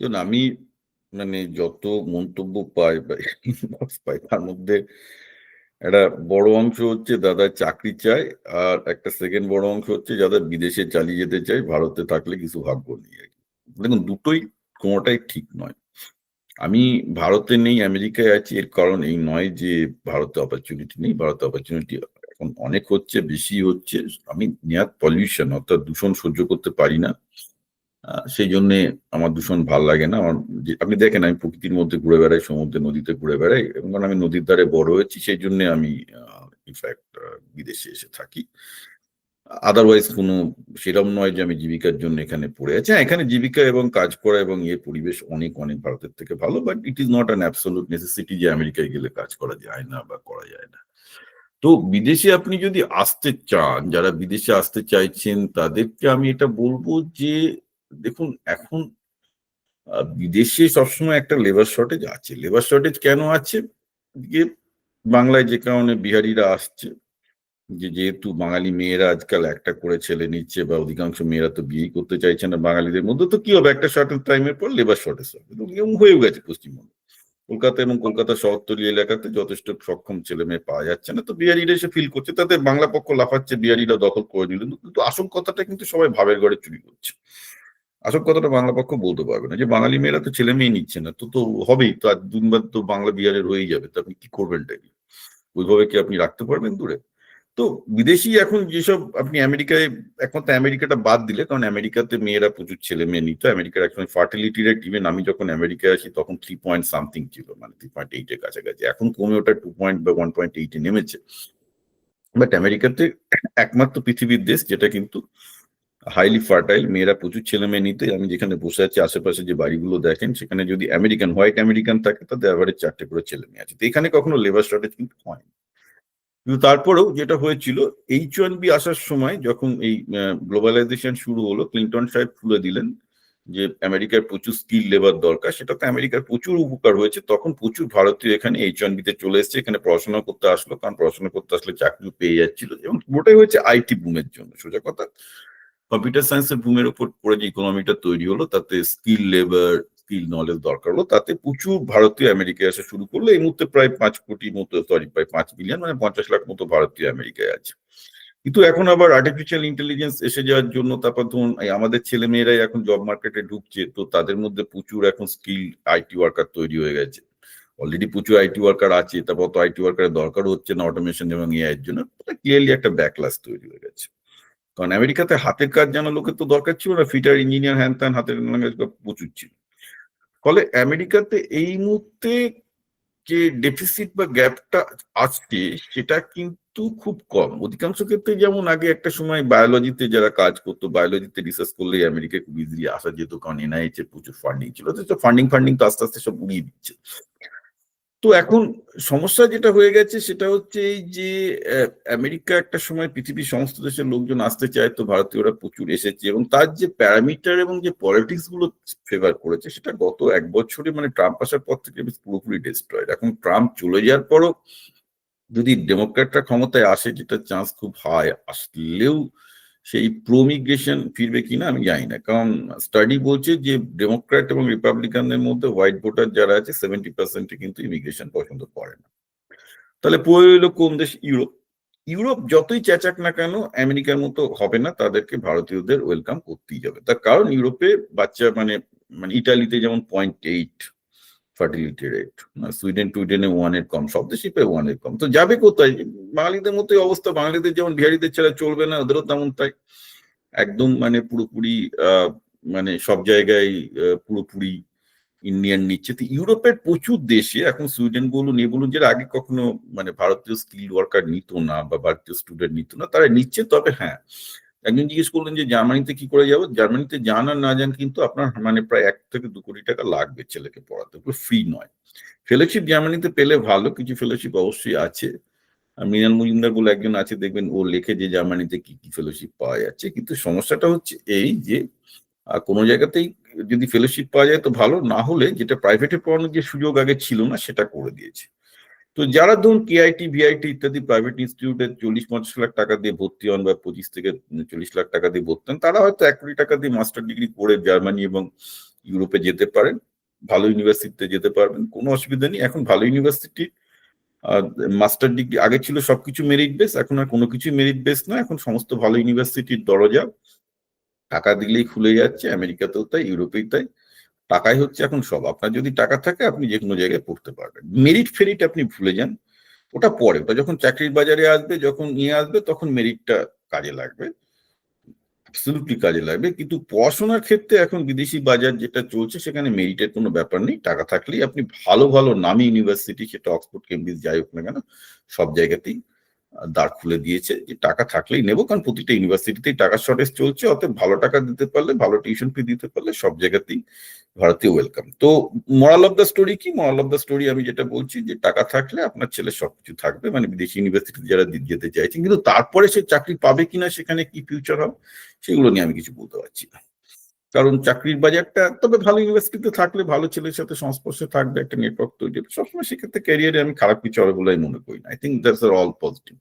দেখুন, আমি মানে যত মন্তব্য পাই বা ইনবক্স পাই, তার মধ্যে একটা বড় অংশ হচ্ছে দাদা চাকরি চায় আর একটা সেকেন্ড বড় অংশ হচ্ছে যাদের বিদেশে চালিয়ে যেতে চাই, ভারতে থাকলে কিছু ভাগ্য নেই আর কি। দেখুন, দুটোই কোনোটাই ঠিক নয়। আমি ভারতে নেই, আমেরিকায় আছি, এর কারণ এই নয় যে ভারতে অপরচুনিটি নেই। ভারতে অপরচুনিটি এখন অনেক হচ্ছে, বেশি হচ্ছে। আমি নেয়ার পলিউশন অর্থাৎ দূষণ সহ্য করতে পারি না। সেই জন্যে আমার দূষণ ভালো লাগে না। আমার আপনি দেখেন, আমি প্রকৃতির মধ্যে ঘুরে বেড়াই, সমুদ্রে, নদীতে ঘুরে বেড়াই, এবং কারণ আমি নদীর ধারে বড় হয়েছি সেই জন্য আমি ইনফ্যাক্ট বিদেশে এসে থাকি। আদারওয়াইজ কোনো সেরম নয় যে, আমি জীবিকার জন্য এখানে পড়ে আছি। হ্যাঁ এখানে জীবিকা এবং কাজ করা এবং এর পরিবেশ অনেক অনেক ভারতের থেকে ভালো but it is not an absolute necessity যে, আমেরিকায় গেলে কাজ করা যায় না বা করা যায় না। তো বিদেশে আপনি যদি আসতে চান, যারা বিদেশে আসতে চাইছেন, তাদেরকে আমি এটা বলব যে দেখুন, এখন বিদেশে সবসময় একটা লেবার শর্টেজ আছে। লেবার শর্টেজ কেন আছে? যে বাংলায় যে কারণে বিহারিরা আসছে, যে যেহেতু বাঙালি মেয়েরা আজকাল একটা করে ছেলে নিচ্ছে বা অধিকাংশ মেয়েরা তো বিয়ে করতে চাইছে না বাঙালিদের মধ্যে, তো কি হবে? একটা শর্টেজ টাইমের পর লেবার শর্টেজ হবে। এবং হয়েও গেছে পশ্চিমবঙ্গে। কলকাতা এবং কলকাতা শহরতলি এলাকাতে যথেষ্ট সক্ষম ছেলে মেয়ে পাওয়া যাচ্ছে না, তো বিহারিরা এসে ফিল করছে। তাতে বাংলা পক্ষ লাফাচ্ছে, বিহারিরা দখল করে নিল। কিন্তু আসল কথাটা কিন্তু সবাই ভাবের ঘরে চুরি করছে। আসল কথাটা বাংলা পক্ষ বলতে পারবে না। যে বাঙালি মেয়েরা তো ছেলে মেয়ে নিচ্ছে না, তো তো হবেই, তো আর দুবার তো বাংলা বিহারের হয়েই যাবে, তো আপনি কি করবেন কি? ওইভাবে কি আপনি রাখতে পারবেন দূরে? তো বিদেশি এখন যেসব, আপনি আমেরিকায়, এখন তো আমেরিকাটা বাদ দিলে, কারণ আমেরিকাতে মেয়েরা প্রচুর ছেলে মেয়ে নিত, আমেরিকার এখন ফার্টিলিটি রেট ইভেন আমি যখন আমেরিকায় আসি তখন থ্রি পয়েন্ট সামথিং ছিল মানে থ্রি পয়েন্ট এইটের কাছাকাছি, এখন কমে ওটা টু পয়েন্ট বা ওয়ান পয়েন্ট এইটে নেমেছে। বাট আমেরিকাতে একমাত্র পৃথিবীর দেশ, যেটা কিন্তু হাইলি ফার্টাইল মেয়েরা প্রচুর ছেলে মেয়ে নিতে, আমি যেখানে বসে আছি, আশেপাশে যে বাড়িগুলো দেখেন, সেখানে যদি আমেরিকান হোয়াইট আমেরিকান থাকে, তাদের অ্যাভারেজ চারটে করে ছেলে মেয়ে আছে। তো এখানে কখনো লেবার শর্টেজ কিন্তু হয়নি। কিন্তু তারপরেও যেটা হয়েছিল এইচ ওয়ান বি আসার সময় যখন এই গ্লোবালাইজেশন শুরু হলো ক্লিন্টন সাহেব খুলে দিলেন যে আমেরিকার প্রচুর স্কিল লেবার দরকার, সেটা তো আমেরিকার প্রচুর উপকার হয়েছে। তখন প্রচুর ভারতীয় এখানে এইচ ওয়ান বিতে চলে এসেছে, এখানে পড়াশোনা করতে আসলো, কারণ পড়াশোনা করতে আসলে চাকরি পেয়ে যাচ্ছিল এবং পুরোটাই হয়েছে আইটি বুমের জন্য। সোজা কথা কম্পিউটার সায়েন্সের বুমের উপর পড়ে যে ইকোনমিটা তৈরি হলো, তাতে স্কিল লেবার স্কিল নলেজ দরকার হলো, তাতে প্রচুর ভারতীয় আমেরিকায় আসা শুরু করল। এই মুহূর্তে প্রায় পাঁচ কোটি মতো সরি প্রায় পাঁচ মিলিয়ন মানে পঞ্চাশ লাখ মতো ভারতীয় আমেরিকায় আছে। কিন্তু এখন আবার আর্টিফিশিয়াল ইন্টেলিজেন্স এসে যাওয়ার জন্য তারপর ধরুন আমাদের ছেলে মেয়েরাই এখন জব মার্কেটে ঢুকছে, তো তাদের মধ্যে প্রচুর এখন স্কিল আইটি ওয়ার্কার তৈরি হয়ে গেছে। অলরেডি প্রচুর আইটি ওয়ার্কার আছে, তারপর তো আইটি ওয়ার্কারের দরকার হচ্ছে না অটোমেশন এবং এআই এর জন্য। ক্লিয়ারলি একটা ব্যাকলাস তৈরি হয়ে গেছে। কারণ আমেরিকাতে হাতের কাজ জানা লোকের তো দরকার ছিল না, ফিটার ইঞ্জিনিয়ার হ্যান ত্যান হাতের প্রচুর ছিল। ফলে আমেরিকাতে এই মুহূর্তে যে ডেফিসিট বা গ্যাপটা আসছে, সেটা কিন্তু খুব কম। অধিকাংশ ক্ষেত্রে যেমন আগে একটা সময় বায়োলজিতে যারা কাজ করতো বায়োলজিতে রিসার্চ করলে আমেরিকায় খুব ইজিলি আসা যেত, কারণ এনআইএচ এর প্রচুর ফান্ডিং ছিল। তো ফান্ডিং ফান্ডিং তো আস্তে আস্তে সব উড়িয়ে দিচ্ছে। তো এখন সমস্যা যেটা হয়ে গেছে সেটা হচ্ছে এই যে আমেরিকা একটা সময় পৃথিবীর সমস্ত দেশের লোকজন আসতে চায় তো ভারতীয়রা প্রচুর এসেছে এবং তার যে প্যারামিটার এবং যে পলিটিক্সগুলো ফেভার করেছে সেটা গত এক বছরে মানে ট্রাম্প আসার পর থেকে পুরোপুরি ডিস্ট্রয়েড এখন ট্রাম্প চলে যাওয়ার পরও যদি ডেমোক্র্যাটরা ক্ষমতায় আসে, যেটা চান্স খুব হাই আসলেও সেই প্রোমিগ্রেশন ফিরবে কিনা আমি জানি না। কারণ স্টাডি বলছে যে ডেমোক্র্যাট এবং রিপাবলিকানদের মধ্যে হোয়াইট ভোটার যারা আছে সেভেন্টি পার্সেন্টে কিন্তু ইমিগ্রেশন পছন্দ করে না। তাহলে পড়ে কোন দেশ? ইউরোপ। ইউরোপ যতই চেঁচাক না কেন, আমেরিকার মতো হবে না, তাদেরকে ভারতীয়দের ওয়েলকাম করতেই যাবে তার কারণ ইউরোপে বাচ্চা মানে মানে ইটালিতে যেমন point eight fertility rate Sweden টুইডেনে ওয়ানের কম, সব দেশই পায় ওয়ানের কম। তো যাবে কোথায়? বাঙালিদের মতোই অবস্থা, বাঙালিদের যেমন বিহারিদের ছাড়া চলবে না, ওদেরও তেমন তাই। একদম মানে পুরোপুরি মানে সব জায়গায় পুরোপুরি ইন্ডিয়ান নিচ্ছে। তো ইউরোপের প্রচুর দেশে, এখন সুইডেন বলুন, এ বলুন, যারা আগে কখনো মানে ভারতীয় স্কিল ওয়ার্কার নিত না বা ভারতীয় স্টুডেন্ট নিত না, তারা নিচ্ছে, তবে হ্যাঁ একজন জিজ্ঞেস করলেন যে জার্মানিতে কি করে যাব? জার্মানিতে জান আর না যান কিন্তু আপনার মানে প্রায় এক থেকে দু কোটি টাকা লাগবে ছেলেকে পড়াতে পুরো ফ্রি নয়। ফেলোশিপ জার্মানিতে পেলে ভালো, কিছু ফেলোশিপ অবশ্যই আছে। মৃণাল মজুমদার বলে একজন আছে, দেখবেন ও লেখে যে জার্মানিতে কি কি ফেলোশিপ পাওয়া যাচ্ছে। কিন্তু সমস্যাটা হচ্ছে এই যে কোনো জায়গাতেই যদি ফেলোশিপ পাওয়া যায় তো ভালো, না হলে যেটা প্রাইভেটে পড়ানোর যে সুযোগ আগে ছিল না, সেটা করে দিয়েছে। তো যারা ধরুন কেআইটি ভিআইটি ইত্যাদি প্রাইভেট ইনস্টিটিউটে চল্লিশ পঞ্চাশ লাখ টাকা দিয়ে ভর্তি হন বা পঁচিশ থেকে চল্লিশ লাখ টাকা দিয়ে ভর্তি হন, তারা হয়তো এক কোটি টাকা দিয়ে মাস্টার ডিগ্রি করে জার্মানি এবং ইউরোপে যেতে পারেন, ভালো ইউনিভার্সিটিতে যেতে পারবেন, কোনো অসুবিধা নেই। এখন ভালো ইউনিভার্সিটি মাস্টার ডিগ্রি আগে ছিল সবকিছু মেরিট বেস এখন আর কোনো কিছু মেরিট বেস না এখন সমস্ত ভালো ইউনিভার্সিটির দরজা টাকা দিলেই খুলে যাচ্ছে, আমেরিকাতেও তাই, ইউরোপেই তাই। টাকাই হচ্ছে এখন সব। আপনার যদি টাকা থাকে, আপনি যে কোনো জায়গায় পড়তে পারবেন। মেরিট ফেরিট আপনি ভুলে যান, ওটা পরে। ওটা যখন চাকরির বাজারে আসবে, যখন নিয়ে আসবে, তখন মেরিটটা কাজে লাগবে। অ্যাবসলিউটলি কাজে লাগবে। কিন্তু পড়াশোনার ক্ষেত্রে এখন বিদেশি বাজার যেটা চলছে, সেখানে মেরিটের কোনো ব্যাপার নেই। টাকা থাকলেই আপনি ভালো ভালো নামি ইউনিভার্সিটি সেটা অক্সফোর্ড কেমব্রিজ যাই হোক না কেন, সব জায়গাতেই দ্বার খুলে দিয়েছে যে টাকা থাকলেই নেব, কারণ প্রতিটা ইউনিভার্সিটিতেই টাকার শর্টেজ চলছে, অতএব ভালো টাকা দিতে পারলে, ভালো টিউশন ফি দিতে পারলে সব জায়গাতেই ভারতীয় ওয়েলকাম তো মরাল অফ দ্য স্টোরি কি? মরাল অফ দ্য স্টোরি আমি যেটা বলছি যে টাকা থাকলে আপনার ছেলে সবকিছু থাকবে মানে বিদেশি ইউনিভার্সিটি যারা যেতে চাইছেন, কিন্তু তারপরে সে চাকরি পাবে কিনা, সেখানে কি ফিউচার হবে, সেগুলো নিয়ে আমি কিছু বলতে পারছি না। কারণ চাকরির বাজারটা, তবে ভালো ইউনিভার্সিটিতে থাকলে ভালো ছেলের সাথে সংস্পর্শে থাকবে, একটা নেটওয়ার্ক তৈরি হবে। সবসময় সেক্ষেত্রে ক্যারিয়ারে আমি খারাপ কিছু হবে বলে আমি মনে করি না। I think that's are all positive